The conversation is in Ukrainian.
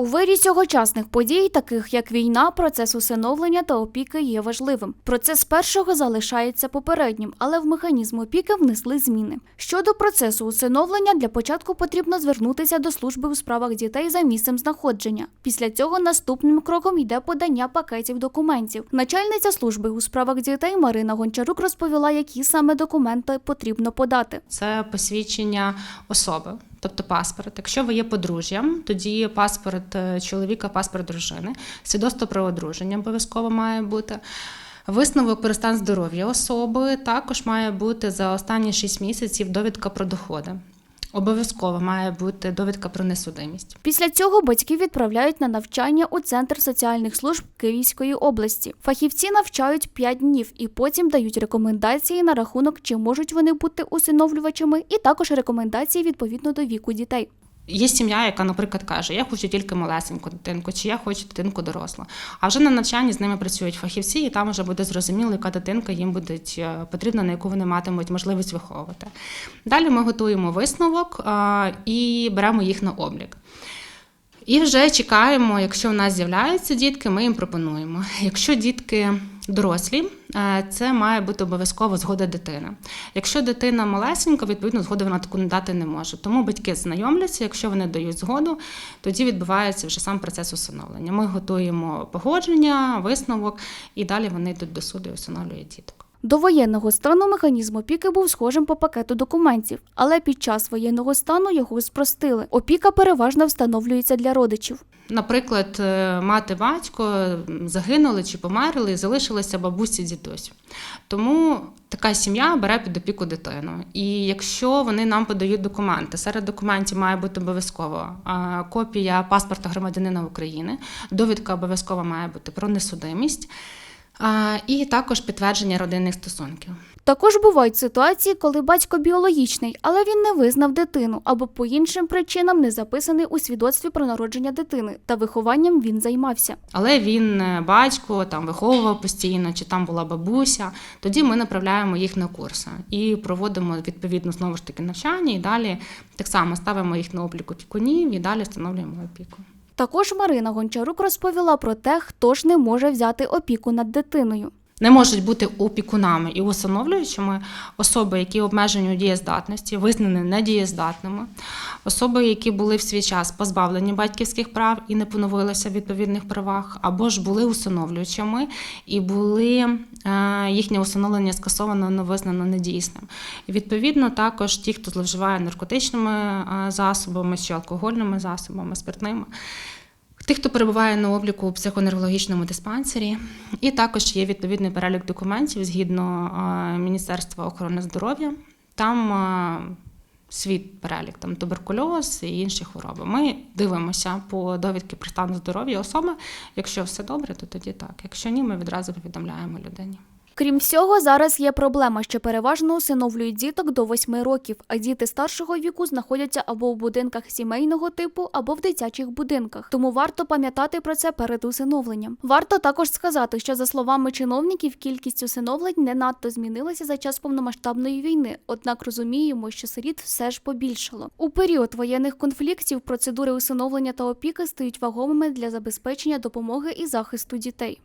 У вирі сьогочасних подій, таких як війна, процес усиновлення та опіки є важливим. Процес першого залишається попереднім, але в механізм опіки внесли зміни. Щодо процесу усиновлення, для початку потрібно звернутися до служби у справах дітей за місцем знаходження. Після цього наступним кроком йде подання пакетів документів. Начальниця служби у справах дітей Марина Гончарук розповіла, які саме документи потрібно подати. Це посвідчення особи, тобто паспорт. Якщо ви є подружжям, тоді паспорт е, чоловіка, паспорт дружини, свідоцтво про одруження обов'язково має бути. Висновок про стан здоров'я особи також має бути за останні 6 місяців довідка про доходи. Обов'язково має бути довідка про несудимість. Після цього батьки відправляють на навчання у центр соціальних служб Київської області. Фахівці навчають 5 днів і потім дають рекомендації на рахунок, чи можуть вони бути усиновлювачами, і також рекомендації відповідно до віку дітей. Є сім'я, яка, наприклад, каже: Я хочу тільки малесеньку дитинку, чи я хочу дитинку дорослу. А вже на навчанні з ними працюють фахівці, і там вже буде зрозуміло, яка дитинка їм буде е, потрібна, на яку вони матимуть можливість виховувати. Далі ми готуємо висновок і беремо їх на облік. І вже чекаємо, якщо в нас з'являються дітки, ми їм пропонуємо. Якщо дітки дорослі, е, це має бути обов'язково згода дитини. Якщо дитина малесенька, відповідно згоди вона таку надати не може. Тому батьки знайомляться. Якщо вони дають згоду, тоді відбувається вже сам процес усиновлення. Ми готуємо погодження, висновок, і далі вони йдуть до суду і усиновлюють діток. До воєнного стану механізм опіки був схожим по пакету документів, але під час воєнного стану його спростили. Опіка переважно встановлюється для родичів. Наприклад, е, мати батько загинули чи померли, і залишилися бабусі дідусь. Тому така сім'я бере під опіку дитину. І якщо вони нам подають документи, серед документів має бути обов'язково копія паспорта громадянина України, довідка обов'язково має бути про несудимість. І також підтвердження родинних стосунків. Також бувають ситуації, коли батько біологічний, але він не визнав дитину або по іншим причинам не записаний у свідоцтві про народження дитини, та вихованням він займався. Але він е, батько там виховував постійно, чи там була бабуся. Тоді ми направляємо їх на курси і проводимо відповідно знову ж таки навчання. І далі так само ставимо їх на облік опікунів і далі встановлюємо опіку. Також Марина Гончарук розповіла про те, хто ж не може взяти опіку над дитиною. Не можуть бути опікунами і усиновлюючими особи, які обмежені у дієздатності, визнані недієздатними, особи, які були в свій час позбавлені батьківських прав і не поновилися в відповідних правах, або ж були усиновлюючими і були е, їхнє усиновлення скасовано, не визнано недійсним. І відповідно також ті, хто зловживає наркотичними е, засобами чи алкогольними засобами, спиртними. Тих, хто перебуває на обліку у психоневрологічному диспансері, і також є відповідний перелік документів згідно Міністерства охорони здоров'я. Там свій перелік, там туберкульоз і інші хвороби. Ми дивимося по довідки про стан здоров'я особи. Якщо все добре, то тоді так. Якщо ні, ми відразу повідомляємо людині. Крім всього, зараз є проблема, що переважно усиновлюють діток до 8 років, а діти старшого віку знаходяться або в будинках сімейного типу, або в дитячих будинках. Тому варто пам'ятати про це перед усиновленням. Варто також сказати, що за словами чиновників, кількість усиновлень не надто змінилася за час повномасштабної війни. Однак розуміємо, що сиріт все ж побільшало. У період воєнних конфліктів процедури усиновлення та опіки стають вагомими для забезпечення допомоги і захисту дітей.